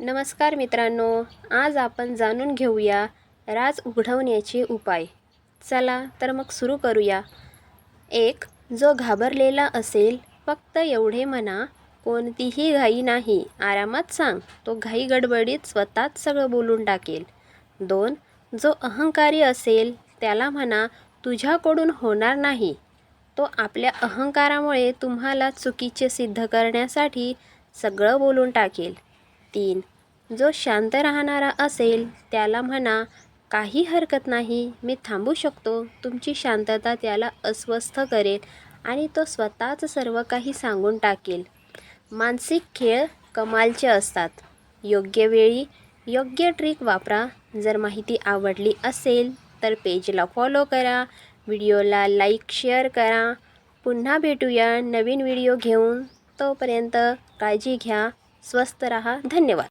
नमस्कार मित्रांनो आज आपण जाणून घेऊया राज उघडवण्याचे उपाय. चला तर मग सुरू करूया. एक जो घाबरलेला असेल फक्त एवढे म्हणा कोणतीही घाई नाही आरामात सांग. तो घाई गडबडीत स्वतःच सगळं बोलून टाकेल. दोन जो अहंकारी असेल त्याला म्हणा तुझ्याकडून होणार नाही. तो आपल्या अहंकारामुळे तुम्हाला चुकीचे सिद्ध करण्यासाठी सगळं बोलून टाकेल. तीन जो शांत राहणारा असेल त्याला म्हणा काही हरकत नाही मी थांबू शकतो. तुमची शांतता त्याला अस्वस्थ करेल आणि तो स्वतःच सर्व काही सांगून टाकेल. मानसिक खेळ कमालचे असतात. योग्य वेळी योग्य ट्रिक वापरा. जर माहिती आवडली असेल तर पेजला फॉलो करा. व्हिडिओला लाईक शेअर करा. पुन्हा भेटूया नवीन व्हिडिओ घेऊन. तोपर्यंत काळजी घ्या. स्वस्त रहा. धन्यवाद.